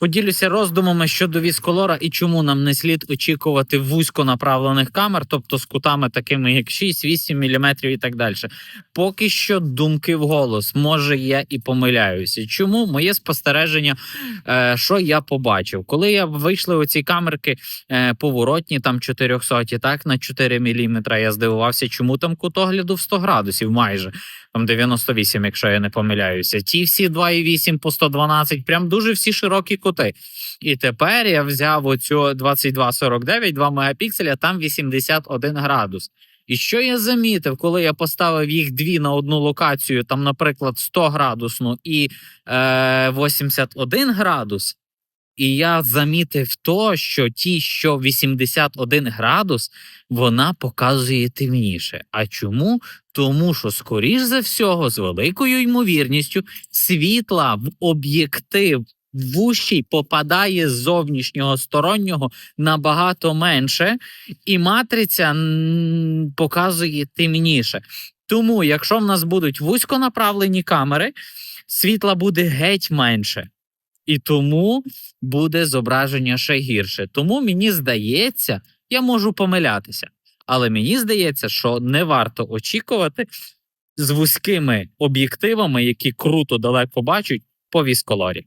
Поділюся роздумами щодо вісколора і чому нам не слід очікувати вузьконаправлених камер, тобто з кутами такими як 6-8 мм і так далі. Поки що думки в голос. Може, я і помиляюся. Чому моє спостереження, е, що я побачив? Коли я вийшли оці камерки е, поворотні, там 400, так на 4 мм, я здивувався, чому там кут огляду в 100 градусів майже. Там 98, якщо я не помиляюся. Ті всі 2,8 по 112, прям дуже всі широкі кути. І тепер я взяв оцю 2249, 2 мегапікселя, там 81 градус. І що я замітив, коли я поставив їх дві на одну локацію, там, наприклад, 100 градусну і е, 81 градус, і я замітив то, що ті, що 81 градус, вона показує темніше. А чому? Тому що, скоріш за всього, з великою ймовірністю, світла в об'єктив вущий попадає з зовнішнього стороннього набагато менше, і матриця показує темніше. Тому, якщо в нас будуть вузьконаправлені камери, світла буде геть менше. І тому буде зображення ще гірше. Тому мені здається, я можу помилятися. Але мені здається, що не варто очікувати з вузькими об'єктивами, які круто далеко бачать по вісколорі.